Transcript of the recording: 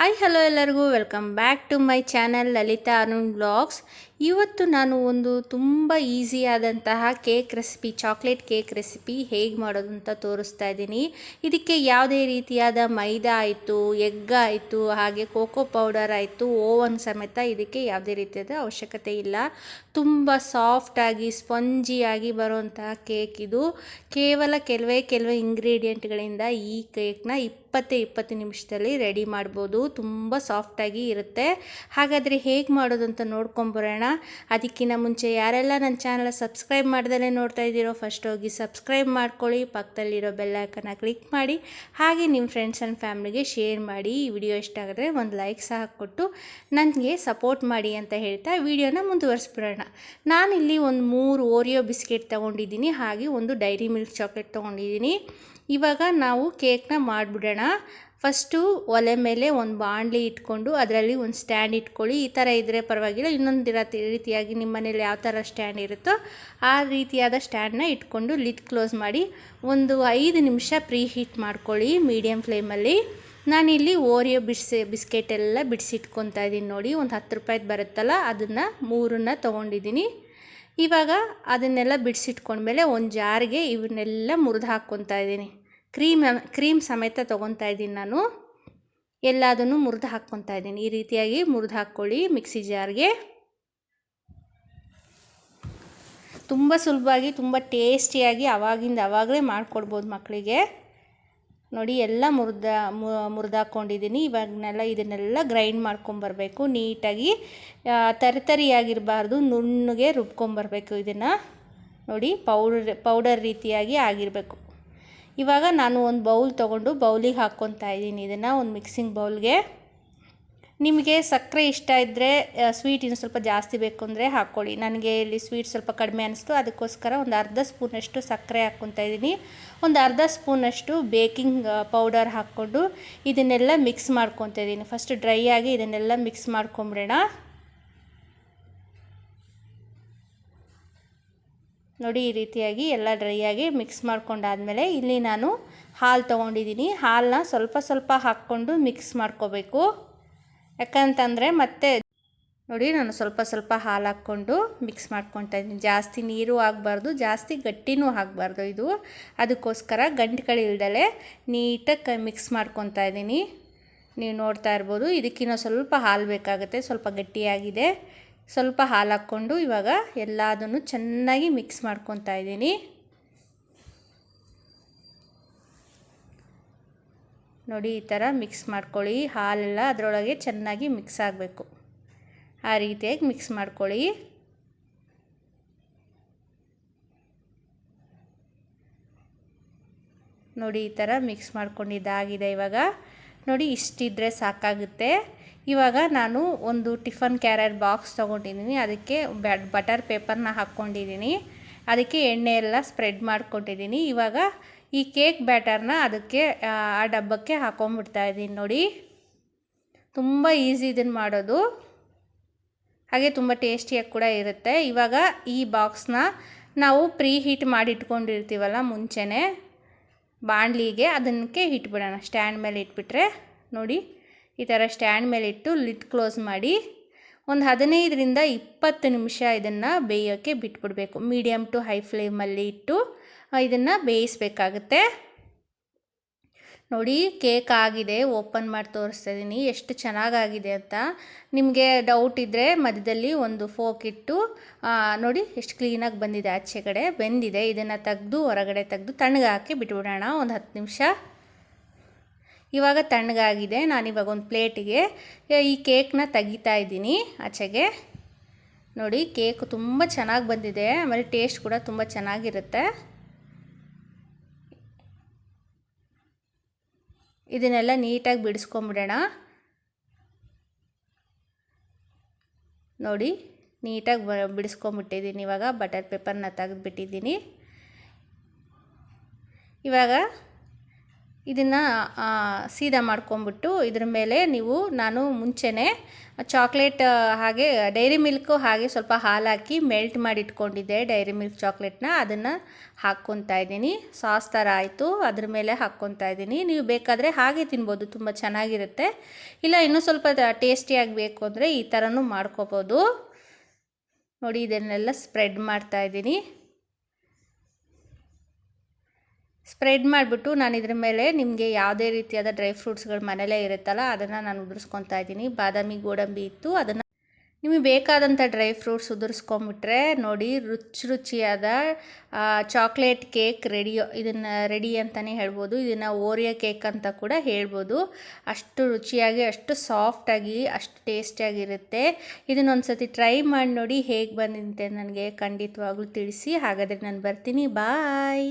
Hi hello ಎಲ್ಲರಿಗೂ. Welcome back to my channel Lalitha Arun blogs ಇವತ್ತು ನಾನು ಒಂದು ತುಂಬ ಈಸಿಯಾದಂತಹ cake recipe chocolate cake recipe ಹೇಗೆ ಮಾಡೋದು ಅಂತ ತೋರಿಸ್ತಾ ಇದ್ದೀನಿ. ಇದಕ್ಕೆ ಯಾವುದೇ ರೀತಿಯಾದ ಮೈದಾ ಆಯಿತು ಎಗ್ ಆಯಿತು, ಹಾಗೆ ಕೋಕೋ ಪೌಡರ್ ಆಯಿತು ಓವನ್ ಸಮೇತ ಇದಕ್ಕೆ ಯಾವುದೇ ರೀತಿಯಾದ ಅವಶ್ಯಕತೆ ಇಲ್ಲ. ತುಂಬ ಸಾಫ್ಟಾಗಿ ಸ್ಪಂಜಿಯಾಗಿ ಬರುವಂತಹ ಕೇಕ್ ಇದು. ಕೇವಲ ಕೆಲವೇ ಕೆಲವೇ ಇಂಗ್ರೀಡಿಯೆಂಟ್ಗಳಿಂದ ಈ ಕೇಕ್ನ ಇಪ್ಪತ್ತೇ ಇಪ್ಪತ್ತು ನಿಮಿಷದಲ್ಲಿ ರೆಡಿ ಮಾಡ್ಬೋದು. ತುಂಬ ಸಾಫ್ಟಾಗಿ ಇರುತ್ತೆ. ಹಾಗಾದರೆ ಹೇಗೆ ಮಾಡೋದು ಅಂತ ನೋಡ್ಕೊಂಬರೋಣ. ಅದಕ್ಕಿಂತ ಮುಂಚೆ ಯಾರೆಲ್ಲ ನನ್ನ ಚಾನಲ್ ಸಬ್ಸ್ಕ್ರೈಬ್ ಮಾಡ್ದಲೇ ನೋಡ್ತಾ ಇದ್ದೀರೋ ಫಸ್ಟ್ ಹೋಗಿ ಸಬ್ಸ್ಕ್ರೈಬ್ ಮಾಡ್ಕೊಳ್ಳಿ. ಪಕ್ಕದಲ್ಲಿರೋ ಬೆಲ್ಲೈಕನ್ನ ಕ್ಲಿಕ್ ಮಾಡಿ. ಹಾಗೆ ನಿಮ್ಮ ಫ್ರೆಂಡ್ಸ್ ಆ್ಯಂಡ್ ಫ್ಯಾಮ್ಲಿಗೆ ಶೇರ್ ಮಾಡಿ. ಈ ವಿಡಿಯೋ ಇಷ್ಟ ಆಗಿದ್ರೆ ಒಂದು ಲೈಕ್ ಸಹ ಕೊಟ್ಟು ನನಗೆ ಸಪೋರ್ಟ್ ಮಾಡಿ ಅಂತ ಹೇಳ್ತಾ ವಿಡಿಯೋನ ಮುಂದುವರಿಸ್ಬಿಡೋಣ. ನಾನಿಲ್ಲಿ ಒಂದು ಮೂರು ಓರಿಯೋ ಬಿಸ್ಕೆಟ್ ತೊಗೊಂಡಿದ್ದೀನಿ. ಹಾಗೆ ಒಂದು ಡೈರಿ ಮಿಲ್ಕ್ ಚಾಕ್ಲೇಟ್ ತೊಗೊಂಡಿದ್ದೀನಿ. ಇವಾಗ ನಾವು ಕೇಕ್ನ ಮಾಡಿಬಿಡೋಣ. ಫಸ್ಟು ಒಲೆ ಮೇಲೆ ಒಂದು ಬಾಣಲಿ ಇಟ್ಕೊಂಡು ಅದರಲ್ಲಿ ಒಂದು ಸ್ಟ್ಯಾಂಡ್ ಇಟ್ಕೊಳ್ಳಿ. ಈ ಥರ ಇದ್ದರೆ ಪರವಾಗಿಲ್ಲ. ಇನ್ನೊಂದು ರೀತಿಯಾಗಿ ನಿಮ್ಮ ಮನೇಲಿ ಯಾವ ಥರ ಸ್ಟ್ಯಾಂಡ್ ಇರುತ್ತೋ ಆ ರೀತಿಯಾದ ಸ್ಟ್ಯಾಂಡನ್ನ ಇಟ್ಕೊಂಡು ಲಿಡ್ ಕ್ಲೋಸ್ ಮಾಡಿ ಒಂದು ಐದು ನಿಮಿಷ ಪ್ರೀ ಹೀಟ್ ಮಾಡ್ಕೊಳ್ಳಿ ಮೀಡಿಯಮ್ ಫ್ಲೇಮಲ್ಲಿ. ನಾನಿಲ್ಲಿ ಓರಿಯೋ ಬಿಡ್ಸಿ ಬಿಸ್ಕೆಟ್ ಎಲ್ಲ ಬಿಡಿಸಿಟ್ಕೊತಾ ಇದ್ದೀನಿ ನೋಡಿ. ಒಂದು ಹತ್ತು ರೂಪಾಯ್ದು ಬರುತ್ತಲ್ಲ ಅದನ್ನು ಮೂರನ್ನ ತೊಗೊಂಡಿದ್ದೀನಿ. ಇವಾಗ ಅದನ್ನೆಲ್ಲ ಬಿಡಿಸಿಟ್ಕೊಂಡ್ಮೇಲೆ ಒಂದು ಜಾರಿಗೆ ಇವನ್ನೆಲ್ಲ ಮುರಿದು ಹಾಕ್ಕೊತಾ ಇದ್ದೀನಿ. ಕ್ರೀಮ್ ಕ್ರೀಮ್ ಸಮೇತ ತೊಗೊತಾ ಇದ್ದೀನಿ ನಾನು. ಎಲ್ಲದನ್ನು ಮುರಿದು ಹಾಕ್ಕೊತಾ ಇದ್ದೀನಿ. ಈ ರೀತಿಯಾಗಿ ಮುರಿದು ಹಾಕ್ಕೊಳ್ಳಿ ಮಿಕ್ಸಿ ಜಾರ್ಗೆ. ತುಂಬ ಸುಲಭವಾಗಿ ತುಂಬ ಟೇಸ್ಟಿಯಾಗಿ ಅವಾಗಿಂದ ಅವಾಗಲೇ ಮಾಡಿಕೊಡ್ಬೋದು ಮಕ್ಕಳಿಗೆ. ನೋಡಿ, ಎಲ್ಲ ಮುರಿದ ಮುರಿದಾಕೊಂಡಿದ್ದೀನಿ ಇವಾಗನೆಲ್ಲ ಇದನ್ನೆಲ್ಲ ಗ್ರೈಂಡ್ ಮಾಡ್ಕೊಂಬರ್ಬೇಕು ನೀಟಾಗಿ. ತರಿತರಿಯಾಗಿರಬಾರ್ದು, ನುಣ್ಣಗೆ ರುಬ್ಕೊಂಬರ್ಬೇಕು ಇದನ್ನು. ನೋಡಿ, ಪೌಡರ್ ಪೌಡರ್ ರೀತಿಯಾಗಿ ಆಗಿರಬೇಕು. ಇವಾಗ ನಾನು ಒಂದು ಬೌಲ್ ತೊಗೊಂಡು ಬೌಲಿಗೆ ಹಾಕ್ಕೊತಾ ಇದ್ದೀನಿ. ಇದನ್ನು ಒಂದು ಮಿಕ್ಸಿಂಗ್ ಬೌಲ್ಗೆ. ನಿಮಗೆ ಸಕ್ಕರೆ ಇಷ್ಟ ಇದ್ದರೆ ಸ್ವೀಟ್ ಇನ್ನು ಸ್ವಲ್ಪ ಜಾಸ್ತಿ ಬೇಕು ಅಂದರೆ ಹಾಕ್ಕೊಳ್ಳಿ. ನನಗೆ ಇಲ್ಲಿ ಸ್ವೀಟ್ ಸ್ವಲ್ಪ ಕಡಿಮೆ ಅನಿಸ್ತು. ಅದಕ್ಕೋಸ್ಕರ ಒಂದು ಅರ್ಧ ಸ್ಪೂನಷ್ಟು ಸಕ್ಕರೆ ಹಾಕ್ಕೊತಾ ಇದ್ದೀನಿ. ಒಂದು ಅರ್ಧ ಸ್ಪೂನಷ್ಟು ಬೇಕಿಂಗ್ ಪೌಡರ್ ಹಾಕ್ಕೊಂಡು ಇದನ್ನೆಲ್ಲ ಮಿಕ್ಸ್ ಮಾಡ್ಕೊತಾ ಇದ್ದೀನಿ. ಫಸ್ಟ್ ಡ್ರೈ ಆಗಿ ಇದನ್ನೆಲ್ಲ ಮಿಕ್ಸ್ ಮಾಡ್ಕೊಂಬಿಡೋಣ. ನೋಡಿ, ಈ ರೀತಿಯಾಗಿ ಎಲ್ಲ ಡ್ರೈಯಾಗಿ ಮಿಕ್ಸ್ ಮಾಡ್ಕೊಂಡಾದಮೇಲೆ ಇಲ್ಲಿ ನಾನು ಹಾಲು ತೊಗೊಂಡಿದ್ದೀನಿ. ಹಾಲನ್ನ ಸ್ವಲ್ಪ ಸ್ವಲ್ಪ ಹಾಕ್ಕೊಂಡು ಮಿಕ್ಸ್ ಮಾಡ್ಕೋಬೇಕು. ಯಾಕಂತಂದರೆ ಮತ್ತೆ ನೋಡಿ, ನಾನು ಸ್ವಲ್ಪ ಸ್ವಲ್ಪ ಹಾಲು ಹಾಕ್ಕೊಂಡು ಮಿಕ್ಸ್ ಮಾಡ್ಕೊತಾ ಇದ್ದೀನಿ. ಜಾಸ್ತಿ ನೀರು ಆಗಬಾರ್ದು, ಜಾಸ್ತಿ ಗಟ್ಟಿನೂ ಆಗಬಾರ್ದು ಇದು. ಅದಕ್ಕೋಸ್ಕರ ಗಂಟುಗಳಿಲ್ದಲೆ ನೀಟಾಗಿ ಮಿಕ್ಸ್ ಮಾಡ್ಕೊತಾ ಇದ್ದೀನಿ. ನೀವು ನೋಡ್ತಾ ಇರ್ಬೋದು, ಇದಕ್ಕಿನ್ನೂ ಸ್ವಲ್ಪ ಹಾಲು ಬೇಕಾಗುತ್ತೆ, ಸ್ವಲ್ಪ ಗಟ್ಟಿಯಾಗಿದೆ. ಸ್ವಲ್ಪ ಹಾಲು ಹಾಕ್ಕೊಂಡು ಇವಾಗ ಎಲ್ಲದನ್ನು ಚೆನ್ನಾಗಿ ಮಿಕ್ಸ್ ಮಾಡ್ಕೊತಾ ಇದ್ದೀನಿ. ನೋಡಿ, ಈ ಥರ ಮಿಕ್ಸ್ ಮಾಡ್ಕೊಳ್ಳಿ. ಹಾಲೆಲ್ಲ ಅದರೊಳಗೆ ಚೆನ್ನಾಗಿ ಮಿಕ್ಸ್ ಆಗಬೇಕು. ಆ ರೀತಿಯಾಗಿ ಮಿಕ್ಸ್ ಮಾಡ್ಕೊಳ್ಳಿ. ನೋಡಿ, ಈ ಥರ ಮಿಕ್ಸ್ ಮಾಡ್ಕೊಂಡಿದ್ದಾಗಿದೆ ಇವಾಗ. ನೋಡಿ, ಇಷ್ಟಿದ್ರೆ ಸಾಕಾಗುತ್ತೆ. ಇವಾಗ ನಾನು ಒಂದು ಟಿಫನ್ ಕ್ಯಾರರ್ ಬಾಕ್ಸ್ ತೊಗೊಂಡಿದ್ದೀನಿ. ಅದಕ್ಕೆ ಬಟರ್ ಪೇಪರ್ನ ಹಾಕ್ಕೊಂಡಿದ್ದೀನಿ. ಅದಕ್ಕೆ ಎಣ್ಣೆ ಎಲ್ಲ ಸ್ಪ್ರೆಡ್ ಮಾಡ್ಕೊಂಡಿದ್ದೀನಿ. ಇವಾಗ ಈ ಕೇಕ್ ಬ್ಯಾಟರ್ನ ಅದಕ್ಕೆ, ಆ ಡಬ್ಬಕ್ಕೆ ಹಾಕೊಂಡ್ಬಿಡ್ತಾ ಇದ್ದೀನಿ ನೋಡಿ. ತುಂಬ ಈಸಿ ಇದನ್ನು ಮಾಡೋದು. ಹಾಗೆ ತುಂಬ ಟೇಸ್ಟಿಯಾಗಿ ಕೂಡ ಇರುತ್ತೆ. ಇವಾಗ ಈ ಬಾಕ್ಸ್ನ ನಾವು ಪ್ರೀ ಹೀಟ್ ಮಾಡಿ ಇಟ್ಕೊಂಡಿರ್ತೀವಲ್ಲ ಮುಂಚೆನೇ, ಬಾಣಲಿಗೆ ಅದನ್ನಕ್ಕೆ ಇಟ್ಬಿಡೋಣ, ಸ್ಟ್ಯಾಂಡ್ ಮೇಲೆ ಇಟ್ಬಿಟ್ರೆ. ನೋಡಿ. ಈ ಥರ ಸ್ಟ್ಯಾಂಡ್ ಮೇಲೆ ಇಟ್ಟು ಲಿಡ್ ಕ್ಲೋಸ್ ಮಾಡಿ ಒಂದು ಹದಿನೈದರಿಂದ ಇಪ್ಪತ್ತು ನಿಮಿಷ ಇದನ್ನು ಬೇಯೋಕ್ಕೆ ಬಿಟ್ಬಿಡಬೇಕು. ಮೀಡಿಯಮ್ ಟು ಹೈ ಫ್ಲೇಮಲ್ಲಿ ಇಟ್ಟು ಇದನ್ನು ಬೇಯಿಸಬೇಕಾಗುತ್ತೆ. ನೋಡಿ, ಕೇಕ್ ಆಗಿದೆ, ಓಪನ್ ಮಾಡಿ ತೋರಿಸ್ತಾ ಇದ್ದೀನಿ ಎಷ್ಟು ಚೆನ್ನಾಗಾಗಿದೆ ಅಂತ. ನಿಮಗೆ ಡೌಟ್ ಇದ್ದರೆ ಮಧ್ಯದಲ್ಲಿ ಒಂದು ಫೋಕ್ ಇಟ್ಟು ನೋಡಿ, ಎಷ್ಟು ಕ್ಲೀನಾಗಿ ಬಂದಿದೆ ಆಚೆ ಕಡೆ ಬೆಂದಿದೆ. ಇದನ್ನು ತೆಗೆದು, ಹೊರಗಡೆ ತೆಗೆದು ತಣ್ಣಗೆ ಹಾಕಿ ಬಿಟ್ಬಿಡೋಣ. ಒಂದು ಹತ್ತು ನಿಮಿಷ. ಇವಾಗ ತಣ್ಣಗಾಗಿದೆ. ನಾನಿವಾಗ ಒಂದು ಪ್ಲೇಟಿಗೆ ಈ ಕೇಕ್ನ ತೆಗಿತಾ ಇದ್ದೀನಿ ಆಚೆಗೆ. ನೋಡಿ, ಕೇಕ್ ತುಂಬ ಚೆನ್ನಾಗಿ ಬಂದಿದೆ. ಆಮೇಲೆ ಟೇಸ್ಟ್ ಕೂಡ ತುಂಬ ಚೆನ್ನಾಗಿರುತ್ತೆ. ಇದನ್ನೆಲ್ಲ ನೀಟಾಗಿ ಬಿಡಿಸ್ಕೊಂಬಿಡೋಣ. ನೋಡಿ, ನೀಟಾಗಿ ಬ, ಬಿಡಿಸ್ಕೊಂಬಿಟ್ಟಿದ್ದೀನಿ ಇವಾಗ. ಬಟರ್ ಪೇಪರ್ನ ತೆಗೆದುಬಿಟ್ಟಿದ್ದೀನಿ. ಇವಾಗ ಇದನ್ನು ಸೀದಾ ಮಾಡ್ಕೊಂಬಿಟ್ಟು ಇದ್ರ ಮೇಲೆ ನೀವು, ನಾನು ಮುಂಚೆನೆ ಚಾಕ್ಲೇಟ್ ಹಾಗೆ ಡೈರಿ ಮಿಲ್ಕು ಹಾಗೆ ಸ್ವಲ್ಪ ಹಾಲು ಹಾಕಿ ಮೆಲ್ಟ್ ಮಾಡಿ ಇಟ್ಕೊಂಡಿದ್ದೆ ಡೈರಿ ಮಿಲ್ಕ್ ಚಾಕ್ಲೇಟ್ನ ಅದನ್ನು ಹಾಕ್ಕೊತಾ ಇದ್ದೀನಿ. ಸಾಸ್ ಥರ ಆಯಿತು, ಅದ್ರ ಮೇಲೆ ಹಾಕ್ಕೊತಾ ಇದ್ದೀನಿ. ನೀವು ಬೇಕಾದರೆ ಹಾಗೆ ತಿನ್ಬೋದು, ತುಂಬ ಚೆನ್ನಾಗಿರುತ್ತೆ. ಇಲ್ಲ, ಇನ್ನೂ ಸ್ವಲ್ಪ ಟೇಸ್ಟಿಯಾಗಿ ಬೇಕು ಅಂದರೆ ಈ ಥರನೂ ಮಾಡ್ಕೋಬೋದು. ನೋಡಿ, ಇದನ್ನೆಲ್ಲ ಸ್ಪ್ರೆಡ್ ಮಾಡ್ತಾ ಇದ್ದೀನಿ. ಸ್ಪ್ರೆಡ್ ಮಾಡಿಬಿಟ್ಟು ನಾನು ಇದ್ರ ಮೇಲೆ ನಿಮಗೆ ಯಾವುದೇ ರೀತಿಯಾದ ಡ್ರೈ ಫ್ರೂಟ್ಸ್ಗಳು ಮನೇಲೇ ಇರುತ್ತಲ್ಲ, ಅದನ್ನು ನಾನು ಉದುರಿಸ್ಕೊತಾ ಇದ್ದೀನಿ. ಬಾದಾಮಿ, ಗೋಡಂಬಿ ಇತ್ತು. ಅದನ್ನು ನಿಮಗೆ ಬೇಕಾದಂಥ ಡ್ರೈ ಫ್ರೂಟ್ಸ್ ಉದುರಿಸ್ಕೊಂಬಿಟ್ರೆ ನೋಡಿ, ರುಚಿ ರುಚಿಯಾದ ಚಾಕ್ಲೇಟ್ ಕೇಕ್ ರೆಡಿ, ಇದನ್ನು ರೆಡಿ ಅಂತಲೇ ಹೇಳ್ಬೋದು. ಇದನ್ನು ಓರಿಯೋ ಕೇಕ್ ಅಂತ ಕೂಡ ಹೇಳ್ಬೋದು. ಅಷ್ಟು ರುಚಿಯಾಗಿ, ಅಷ್ಟು ಸಾಫ್ಟಾಗಿ, ಅಷ್ಟು ಟೇಸ್ಟಿಯಾಗಿರುತ್ತೆ. ಇದನ್ನೊಂದು ಸತಿ ಟ್ರೈ ಮಾಡಿ ನೋಡಿ ಹೇಗೆ ಬಂದಿದೆ ನನಗೆ ಖಂಡಿತವಾಗ್ಲೂ ತಿಳಿಸಿ. ಹಾಗಾದರೆ ನಾನು ಬರ್ತೀನಿ. ಬಾಯ್!